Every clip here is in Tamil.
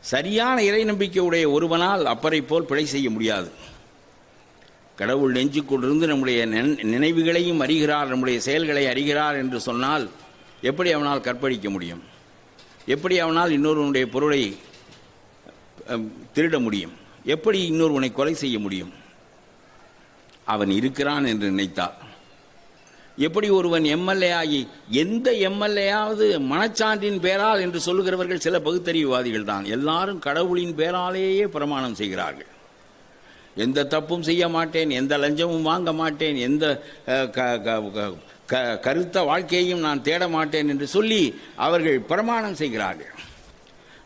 சரியான இறை நம்பிக்கையுடைய ஒருவனால் அப்பரை போல் பிழை செய்ய முடியாது. கடவுள் நெஞ்சுக்குள்ளிருந்து நம்முடைய நினைவுகளையும் அறிகிறார் நம்முடைய செயல்களை அறிகிறார் என்று சொன்னால் எப்படி அவனால் கற்பழிக்க முடியும்? எப்படி அவனால் இன்னொருவனுடைய பொருளை திருட முடியும்? எப்படி இன்னொருவனை கொலை செய்ய முடியும்? அவன் இருக்கிறான் என்று நினைத்தார் எப்படி ஒருவன் எம்எல்ஏ ஆகி எந்த எம்எல்ஏயாவது மனச்சான்றின் பேரால் என்று சொல்லுகிறவர்கள் சில பகுத்தறிவுவாதிகள் தான். எல்லாரும் கடவுளின் பேராலேயே பிரமாணம் செய்கிறார்கள். எந்த தப்பும் செய்ய மாட்டேன் எந்த லஞ்சமும் வாங்க மாட்டேன் எந்த க- க- க- க- கருத்த வாழ்க்கையையும் நான் தேட மாட்டேன் என்று சொல்லி அவர்கள் பிரமாணம் செய்கிறார்கள்.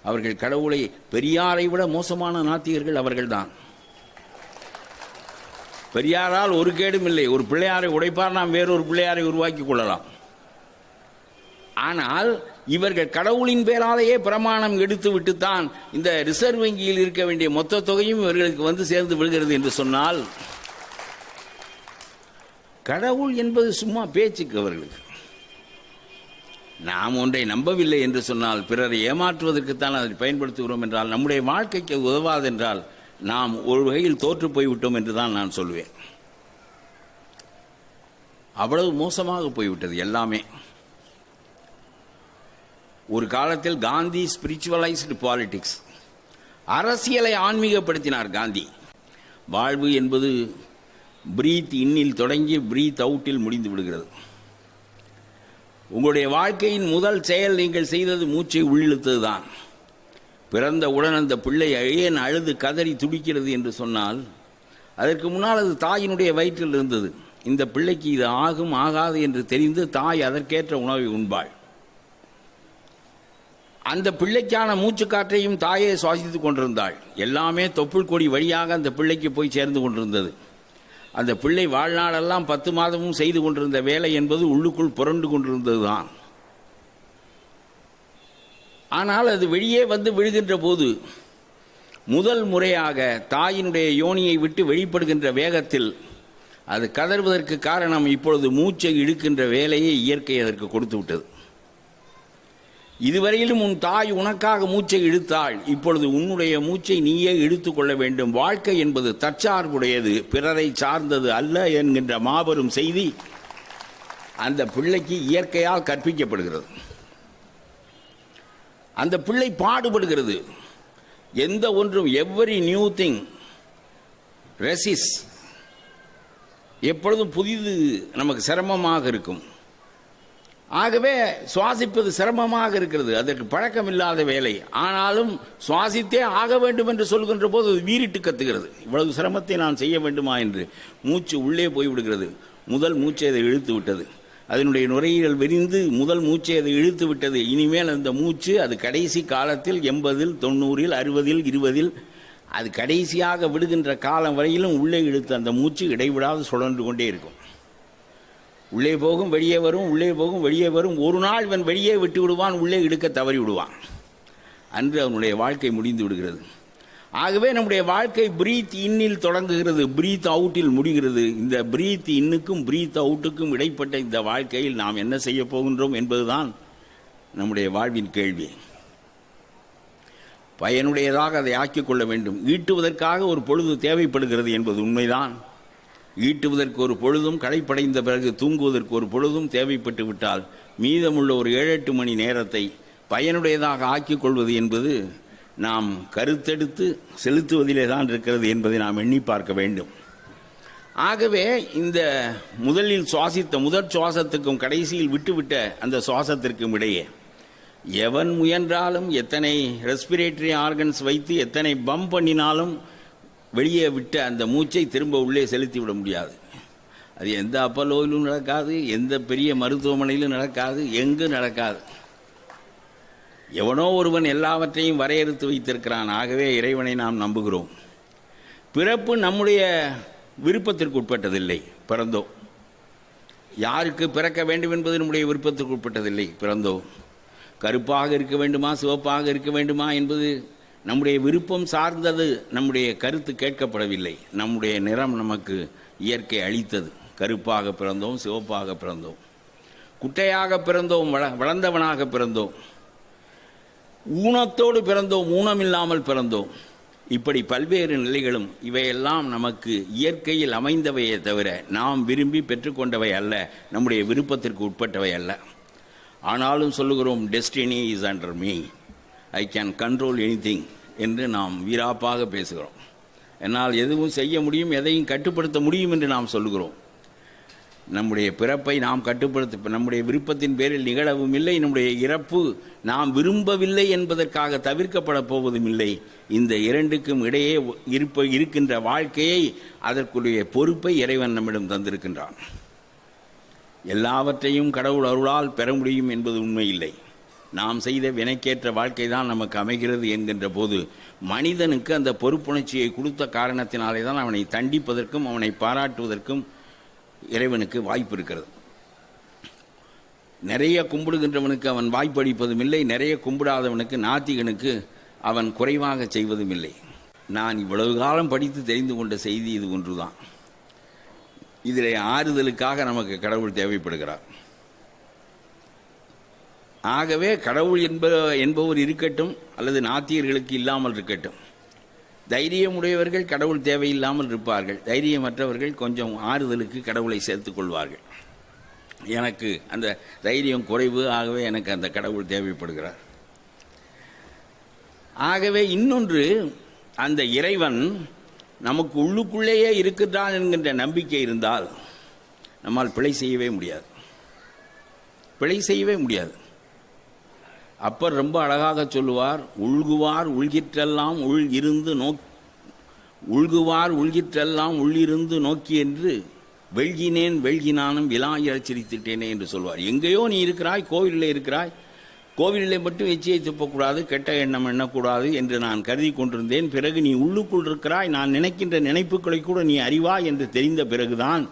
அவர்கள் கடவுளை பெரியாரை விட மோசமான நாத்திகர்கள் அவர்கள்தான் பெரியாரால் ஒரு கேடும் இல்லை. ஒரு பிள்ளையாரை உடைப்பார் நாம் வேறொரு பிள்ளையாரை உருவாக்கி கொள்ளலாம். ஆனால் இவர்கள் கடவுளின் பேராலேயே பிரமாணம் எடுத்து விட்டுத்தான் இந்த ரிசர்வ் வங்கியில் இருக்க வேண்டிய மொத்த தொகையும் இவர்களுக்கு வந்து சேர்ந்து விழுகிறது என்று சொன்னால் கடவுள் என்பது சும்மா பேச்சுக்கு அவர்களுக்கு. நாம் ஒன்றை நம்பவில்லை என்று சொன்னால் பிறரை ஏமாற்றுவதற்குத்தான் அதை பயன்படுத்துகிறோம் என்றால் நம்முடைய வாழ்க்கைக்கு உதவாதென்றால் நாம் ஒரு வகையில் தோற்று போய்விட்டோம் என்று தான் நான் சொல்வேன். அவ்வளவு மோசமாக போய்விட்டது எல்லாமே. ஒரு காலத்தில் காந்தி ஸ்பிரிச்சுவலைஸ்டு பாலிடிக்ஸ் அரசியலை ஆன்மீகப்படுத்தினார் காந்தி. வாழ்வு என்பது பிரீத் இன்னில் தொடங்கி பிரீத் அவுட்டில் முடிந்து விடுகிறது. உங்களுடைய வாழ்க்கையின் முதல் செயல் நீங்கள் செய்தது மூச்சை உள்ளிழுத்தது தான் பிறந்தவுடன் அந்த பிள்ளை ஏன் அழுது கதறி துடிக்கிறது என்று சொன்னால் அதற்கு முன்னால் அது தாயினுடைய வயிற்றில் இருந்தது. இந்த பிள்ளைக்கு இது ஆகும் ஆகாது என்று தெரிந்து தாய் அதற்கேற்ற உணவை உண்பாள். அந்த பிள்ளைக்கான மூச்சுக்காற்றையும் தாயே சுவாசித்துக் கொண்டிருந்தாள். எல்லாமே தொப்புள் கொடி வழியாக அந்த பிள்ளைக்கு போய் சேர்ந்து கொண்டிருந்தது. அந்த பிள்ளை வாழ்நாளெல்லாம் பத்து மாதமும் செய்து கொண்டிருந்த வேலை என்பது உள்ளுக்குள் புரண்டு கொண்டிருந்ததுதான். ஆனால் அது வெளியே வந்து விழுகின்ற போது முதல் முறையாக தாயினுடைய யோனியை விட்டு வெளிப்படுகின்ற வேகத்தில் அது கதறுவதற்கு காரணம் இப்பொழுது மூச்சை இழுக்கின்ற வேலையை இயற்கை அதற்கு கொடுத்து விட்டது. இதுவரையிலும் உன் தாய் உனக்காக மூச்சை இழுத்தாள். இப்பொழுது உன்னுடைய மூச்சை நீயே இழுத்து கொள்ள வேண்டும். வாழ்க்கை என்பது தற்சார்புடையது பிறரை சார்ந்தது அல்ல என்கின்ற மாபெரும் செய்தி அந்த பிள்ளைக்கு இயற்கையால் கற்பிக்கப்படுகிறது. அந்த பிள்ளை பாடுபடுகிறது. எந்த ஒன்றும் எவ்வரி நியூ திங் ரெசிஸ் எப்பொழுதும் புதிது நமக்கு சிரமமாக இருக்கும். ஆகவே சுவாசிப்பது சிரமமாக இருக்கிறது. அதற்கு பழக்கம் இல்லாத வேலை. ஆனாலும் சுவாசித்தே ஆக வேண்டும் என்று சொல்கின்ற போது அது வீறிட்டு கத்துகிறது. இவ்வளவு சிரமத்தை நான் செய்ய வேண்டுமா என்று மூச்சு உள்ளே போய்விடுகிறது. முதல் மூச்சை அதை இழுத்து விட்டது. அதனுடைய நுரையீரல் விரிந்து முதல் மூச்சை அதை இழுத்து விட்டது. இனிமேல் அந்த மூச்சு அது கடைசி காலத்தில் எண்பதில் தொண்ணூறில் அறுபதில் இருபதில் அது கடைசியாக விடுகின்ற காலம் வரையிலும் உள்ளே இழுத்து அந்த மூச்சு இடைவிடாது சுழன்று கொண்டே இருக்கும். உள்ளே போகும் வெளியே வரும் உள்ளே போகும் வெளியே வரும். ஒரு நாள் இவன் வெளியே விட்டு விடுவான் உள்ளே இழுக்க தவறி விடுவான். அன்று அவனுடைய வாழ்க்கை முடிந்து விடுகிறது. ஆகவே நம்முடைய வாழ்க்கை பிரீத் இன்னில் தொடங்குகிறது பிரீத் அவுட்டில் முடிகிறது. இந்த பிரீத் இன்னுக்கும் பிரீத் அவுட்டுக்கும் இடைப்பட்ட இந்த வாழ்க்கையில் நாம் என்ன செய்ய போகின்றோம் என்பதுதான் நம்முடைய வாழ்வின் கேள்வி. பயனுடையதாக அதை ஆக்கிக் கொள்ள வேண்டும். ஈட்டுவதற்காக ஒரு பொழுது தேவைப்படுகிறது என்பது உண்மைதான். ஈட்டுவதற்கு ஒரு பொழுதும் களைப்படைந்த பிறகு தூங்குவதற்கு ஒரு பொழுதும் தேவைப்பட்டு விட்டால் மீதமுள்ள ஒரு ஏழு எட்டு மணி நேரத்தை பயனுடையதாக ஆக்கிக் கொள்வது என்பது நாம் கருத்தெடுத்து செலுத்துவதிலே தான் இருக்கிறது என்பதை நாம் எண்ணி பார்க்க வேண்டும். ஆகவே இந்த முதலில் சுவாசித்த முதற் சுவாசத்துக்கும் கடைசியில் விட்டுவிட்ட அந்த சுவாசத்திற்கும் இடையே எவன் முயன்றாலும் எத்தனை ரெஸ்பிரேட்டரி ஆர்கன்ஸ் வைத்து எத்தனை பம்ப் பண்ணினாலும் வெளியே விட்ட அந்த மூச்சை திரும்ப உள்ளே செலுத்தி விட முடியாது. அது எந்த அப்பலோயிலும் நடக்காது எந்த பெரிய மருத்துவமனையிலும் நடக்காது எங்கும் நடக்காது. எவனோ ஒருவன் எல்லாவற்றையும் வரையறுத்து வைத்திருக்கிறான். ஆகவே இறைவனை நாம் நம்புகிறோம். பிறப்பு நம்முடைய விருப்பத்திற்கு உட்பட்டதில்லை பிறந்தோம் யாருக்கு பிறக்க வேண்டும் என்பது நம்முடைய விருப்பத்திற்கு உட்பட்டதில்லை பிறந்தோம் கருப்பாக இருக்க வேண்டுமா சிவப்பாக இருக்க வேண்டுமா என்பது நம்முடைய விருப்பம் சார்ந்தது நம்முடைய கருத்து கேட்கப்படவில்லை. நம்முடைய நிறம் நமக்கு இயற்கை அளித்தது. கருப்பாக பிறந்தோம் சிவப்பாக பிறந்தோம். குட்டையாக பிறந்தோம் வள வளர்ந்தவனாக பிறந்தோம். ஊனத்தோடு பிறந்தோம் ஊனமில்லாமல் பிறந்தோம். இப்படி பல்வேறு நிலைகளும் இவையெல்லாம் நமக்கு இயற்கையில் அமைந்தவையே தவிர நாம் விரும்பி பெற்றுக்கொண்டவை அல்ல நம்முடைய விருப்பத்திற்கு உட்பட்டவை அல்ல. ஆனாலும் சொல்லுகிறோம் destiny is under me I can control anything என்று நாம் வீராப்பாக பேசுகிறோம். என்னால் எதுவும் செய்ய முடியும் எதையும் கட்டுப்படுத்த முடியும் என்று நாம் சொல்லுகிறோம். நம்முடைய பிறப்பை நாம் கட்டுப்படுத்த நம்முடைய விருப்பத்தின் பேரில் நிகழவும் இல்லை. நம்முடைய இறப்பு நாம் விரும்பவில்லை என்பதற்காக தவிர்க்கப்பட போவதும் இல்லை. இந்த இரண்டுக்கும் இடையே இருப்ப இருக்கின்ற வாழ்க்கையை அதற்குரிய பொறுப்பை இறைவன் நம்மிடம் தந்திருக்கின்றான். எல்லாவற்றையும் கடவுள் அருளால் பெற முடியும் என்பது உண்மை இல்லை. நாம் செய்த வினைக்கேற்ற வாழ்க்கை தான் நமக்கு அமைகிறது என்கின்ற போது மனிதனுக்கு அந்த பொறுப்புணர்ச்சியை கொடுத்த காரணத்தினாலே தான் அவனை தண்டிப்பதற்கும் அவனை பாராட்டுவதற்கும் இறைவனுக்கு வாய்ப்பு இருக்கிறது. நிறைய கும்பிடுகின்றவனுக்கு அவன் வாய்ப்பளிப்பதும் இல்லை நிறைய கும்பிடாதவனுக்கு நாத்திகனுக்கு அவன் குறைவாக செய்வதும் இல்லை. நான் இவ்வளவு காலம் படித்து தெரிந்து கொண்ட செய்தி இது ஒன்றுதான். இதில் ஆறுதலுக்காக நமக்கு கடவுள் தேவைப்படுகிறார். ஆகவே கடவுள் என்ப என்பவர் இருக்கட்டும் அல்லது நாத்தியர்களுக்கு இல்லாமல் இருக்கட்டும் தைரியமுடையவர்கள் கடவுள் தேவையில்லாமல் இருப்பார்கள். தைரியமற்றவர்கள் கொஞ்சம் ஆறுதலுக்கு கடவுளை சேர்த்து கொள்வார்கள். எனக்கு அந்த தைரியம் குறைவு ஆகவே எனக்கு அந்த கடவுள் தேவைப்படுகிறார். ஆகவே இன்னொன்று அந்த இறைவன் நமக்கு உள்ளுக்குள்ளேயே இருக்கிறான் என்கின்ற நம்பிக்கை இருந்தால் நம்மால் பிழை செய்யவே முடியாது. பிழை செய்யவே முடியாது. அப்பர் ரொம்ப அழகாக சொல்லுவார் உள்குவார் உள்கிற்றெல்லாம் உள் இருந்து நோக் உள்குவார் உள்கிற்றெல்லாம் உள்ளிருந்து நோக்கி என்று வெள்கினேன் வெள்கினானும் விழாயிரச் சிரித்திட்டேனே என்று சொல்வார். எங்கேயோ நீ இருக்கிறாய் கோவிலில் இருக்கிறாய். கோவிலில் மட்டும் எச்சியை துப்பக்கூடாது கெட்ட எண்ணம் எண்ணக்கூடாது என்று நான் கருதி கொண்டிருந்தேன். பிறகு நீ உள்ளுக்குள் இருக்கிறாய் நான் நினைக்கின்ற நினைப்புகளை கூட நீ அறிவாய் என்று தெரிந்த பிறகுதான்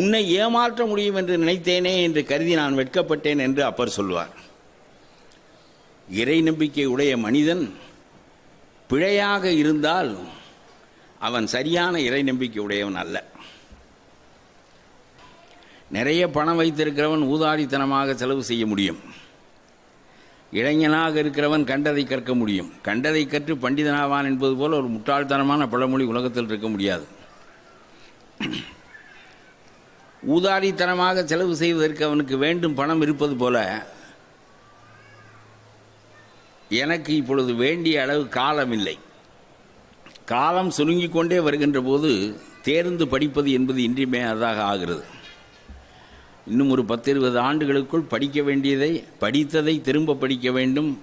உன்னை ஏமாற்ற முடியும் என்று நினைத்தேனே என்று கருதி நான் வெட்கப்பட்டேன் என்று அப்பர் சொல்வார். இறை நம்பிக்கை உடைய மனிதன் பிழையாக இருந்தால் அவன் சரியான இறை நம்பிக்கை உடையவன் அல்ல. நிறைய பணம் வைத்திருக்கிறவன் ஊதாரித்தனமாக செலவு செய்ய முடியும். இளைஞனாக இருக்கிறவன் கண்டதை கற்க முடியும். கண்டதை கற்று பண்டிதனாவான் என்பது போல் ஒரு முட்டாள்தனமான பழமொழி உலகத்தில் இருக்க முடியாது. ஊதாரித்தனமாக செலவு செய்வதற்கு அவனுக்கு வேண்டும் பணம் இருப்பது போல எனக்கு இப்பொழுது வேண்டிய அளவு காலம் இல்லை. காலம் சுருங்கிக் கொண்டே வருகின்ற போது தேர்ந்து படிப்பது என்பது இன்றியமையாததாக ஆகிறது. இன்னும் ஒரு பத்து இருபது ஆண்டுகளுக்குள் படிக்க வேண்டியதை படித்ததை திரும்ப படிக்க வேண்டும்.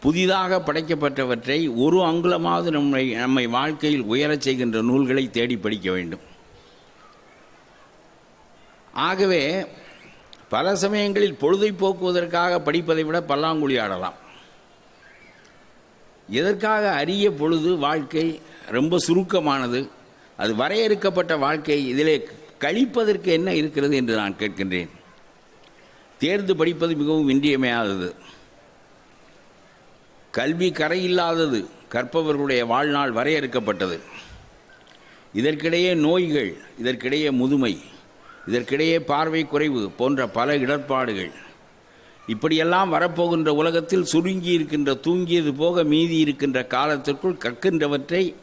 புதிதாக படைக்கப்பட்டவற்றை ஒரு அங்குலமாவது நம்மை நம்மை வாழ்க்கையில் உயரச் செய்கின்ற நூல்களை தேடி படிக்க வேண்டும். ஆகவே பல சமயங்களில் பொழுதை போக்குவதற்காக படிப்பதை விட பல்லாங்குழி ஆடலாம். எதற்காக அரிய பொழுது வாழ்க்கை ரொம்ப சுருக்கமானது? அது வரையறுக்கப்பட்ட வாழ்க்கை இதிலே கழிப்பதற்கு என்ன இருக்கிறது என்று நான் கேட்கின்றேன். தேர்ந்து படிப்பது மிகவும் இன்றியமையாதது. கல்வி கரையில்லாதது கற்பவர்களுடைய வாழ்நாள் வரையறுக்கப்பட்டது. இதற்கிடையே நோய்கள் இதற்கிடையே முதுமை இதற்கிடையே பார்வை குறைவு போன்ற பல இடர்பாடுகள். இப்படியெல்லாம் வரப்போகின்ற உலகத்தில் சுருங்கி இருக்கின்ற தூங்கியது போக மீதி இருக்கின்ற காலத்திற்குள் கற்கின்றவற்றை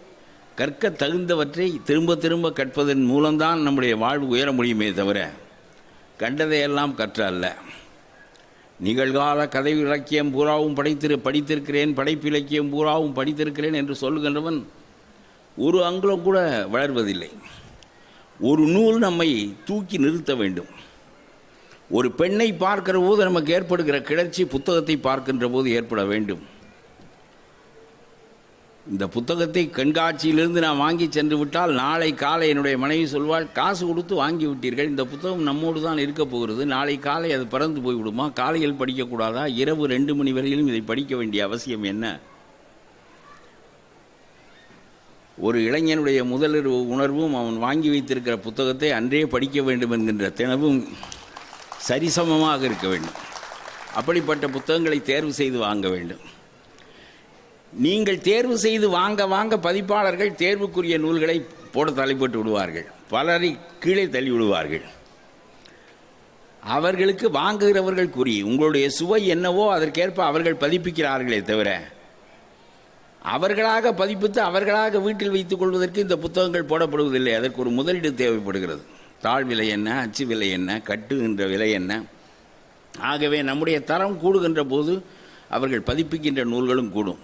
கற்க தகுந்தவற்றை திரும்ப திரும்ப கற்பதன் மூலம்தான் நம்முடைய வாழ்வு உயர முடியுமே தவிர கண்டதையெல்லாம் கற்ற அல்ல. நிகழ்கால கதை இலக்கியம் பூராவும் படைத்திரு படித்திருக்கிறேன் படைப்பிலக்கியம் பூராவும் படித்திருக்கிறேன் என்று சொல்லுகின்றவன் ஒரு அங்குலம் கூட வளர்வதில்லை. ஒரு நூல் நம்மை தூக்கி நிறுத்த வேண்டும். ஒரு பெண்ணை பார்க்கிற போது நமக்கு ஏற்படுகிற கிளர்ச்சி புத்தகத்தை பார்க்கின்ற போது ஏற்பட வேண்டும். இந்த புத்தகத்தை கண்காட்சியிலிருந்து நான் வாங்கி சென்று விட்டால் நாளை காலை என்னுடைய மனைவி சொல்வாள் காசு கொடுத்து வாங்கி விட்டீர்கள் இந்த புத்தகம் நம்மோடு தான் இருக்கப் போகிறது நாளை காலை அது பறந்து போய்விடுமா காலையில் படிக்கக்கூடாதா இரவு ரெண்டு மணி வரையிலும் இதை படிக்க வேண்டிய அவசியம் என்ன? ஒரு இளைஞனுடைய முதலிரவு உணர்வும் அவன் வாங்கி வைத்திருக்கிற புத்தகத்தை அன்றே படிக்க வேண்டும் என்கின்ற தினவும் சரிசமமாக இருக்க வேண்டும். அப்படிப்பட்ட புத்தகங்களை தேர்வு செய்து வாங்க வேண்டும். நீங்கள் தேர்வு செய்து வாங்க வாங்க பதிப்பாளர்கள் தேர்வுக்குரிய நூல்களை போட தலைப்பட்டு விடுவார்கள். பலரை கீழே தள்ளி விடுவார்கள். அவர்களுக்கு வாங்குகிறவர்கள் குறி உங்களுடைய சுவை என்னவோ அதற்கேற்ப அவர்கள் பதிப்பிக்கிறார்களே தவிர அவர்களாக பதிப்பித்து அவர்களாக வீட்டில் வைத்துக் கொள்வதற்கு இந்த புத்தகங்கள் போடப்படுவதில்லை. அதற்கு ஒரு முதலீடு தேவைப்படுகிறது. தாழ் விலை என்ன அச்சு விலை என்ன கட்டுகின்ற விலை என்ன? ஆகவே நம்முடைய தரம் கூடுகின்ற போது அவர்கள் பதிப்பிக்கின்ற நூல்களும் கூடும்.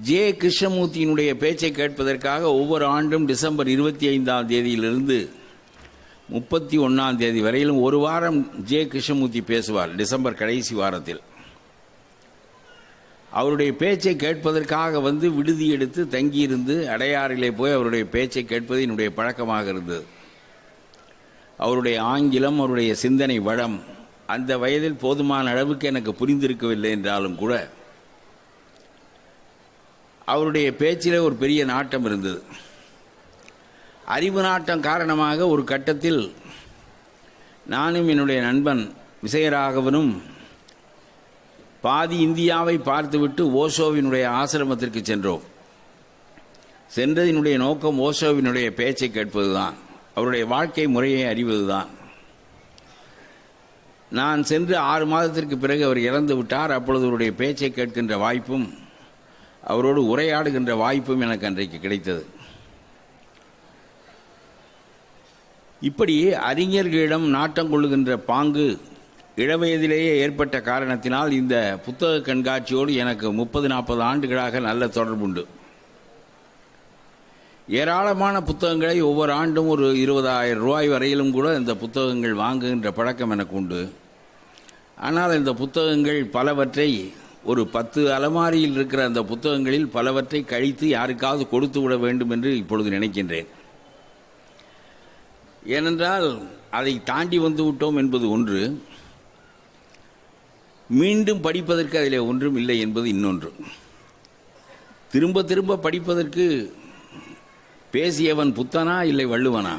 ஜே. கிருஷ்ணமூர்த்தியினுடைய பேச்சை கேட்பதற்காக ஒவ்வொரு ஆண்டும் டிசம்பர் இருபத்தி ஐந்தாம் தேதியிலிருந்து முப்பத்தி ஒன்றாம் தேதி வரையிலும் ஒரு வாரம் ஜே. கிருஷ்ணமூர்த்தி பேசுவார் டிசம்பர் கடைசி வாரத்தில். அவருடைய பேச்சை கேட்பதற்காக வந்து விடுதி எடுத்து தங்கியிருந்து அடையாறிலே போய் அவருடைய பேச்சை கேட்பது என்னுடைய பழக்கமாக இருந்தது. அவருடைய ஆங்கிலம் அவருடைய சிந்தனை வளம் அந்த வயதில் போதுமான அளவுக்கு எனக்கு புரிந்திருக்கவில்லை என்றாலும் கூட அவருடைய பேச்சிலே ஒரு பெரிய நாட்டம் இருந்தது. அறிவு நாட்டம் காரணமாக ஒரு கட்டத்தில் நானும் என்னுடைய நண்பன் விசயராகவனும் பாதி இந்தியாவை பார்த்துவிட்டு ஓஷோவினுடைய ஆசிரமத்திற்கு சென்றோம். சென்றதினுடைய நோக்கம் ஓஷோவினுடைய பேச்சை கேட்பதுதான். அவருடைய வாழ்க்கை முறையை அறிவதுதான். நான் சென்று ஆறு மாதத்திற்கு பிறகு அவர் இறந்து விட்டார். அப்பொழுது அவருடைய பேச்சை கேட்கின்ற வாய்ப்பும் அவரோடு உரையாடுகின்ற வாய்ப்பும் எனக்கு அன்றைக்கு கிடைத்தது. இப்படி அறிஞர்களிடம் நாட்டம் கொள்ளுகின்ற பாங்கு இளவயதிலேயே ஏற்பட்ட காரணத்தினால் இந்த புத்தக கண்காட்சியோடு எனக்கு முப்பது நாற்பது ஆண்டுகளாக நல்ல தொடர்புண்டு. ஏராளமான புத்தகங்களை ஒவ்வொரு ஆண்டும் ஒரு இருபதாயிரம் ரூபாய் வரையிலும் கூட இந்த புத்தகங்கள் வாங்குகின்ற பழக்கம் எனக்கு உண்டு. ஆனால் இந்த புத்தகங்கள் பலவற்றை ஒரு பத்து அலமாரியில் இருக்கிற அந்த புத்தகங்களில் பலவற்றை கழித்து யாருக்காவது கொடுத்து விட வேண்டும் என்று இப்பொழுது நினைக்கின்றேன். ஏனென்றால் அதை தாண்டி வந்து விட்டோம் என்பது ஒன்று. மீண்டும் படிப்பதற்கு அதில் ஒன்றும் இல்லை என்பது இன்னொன்று. திரும்ப திரும்ப படிப்பதற்கு பேசியவன் புத்தனா இல்லை வள்ளுவனா?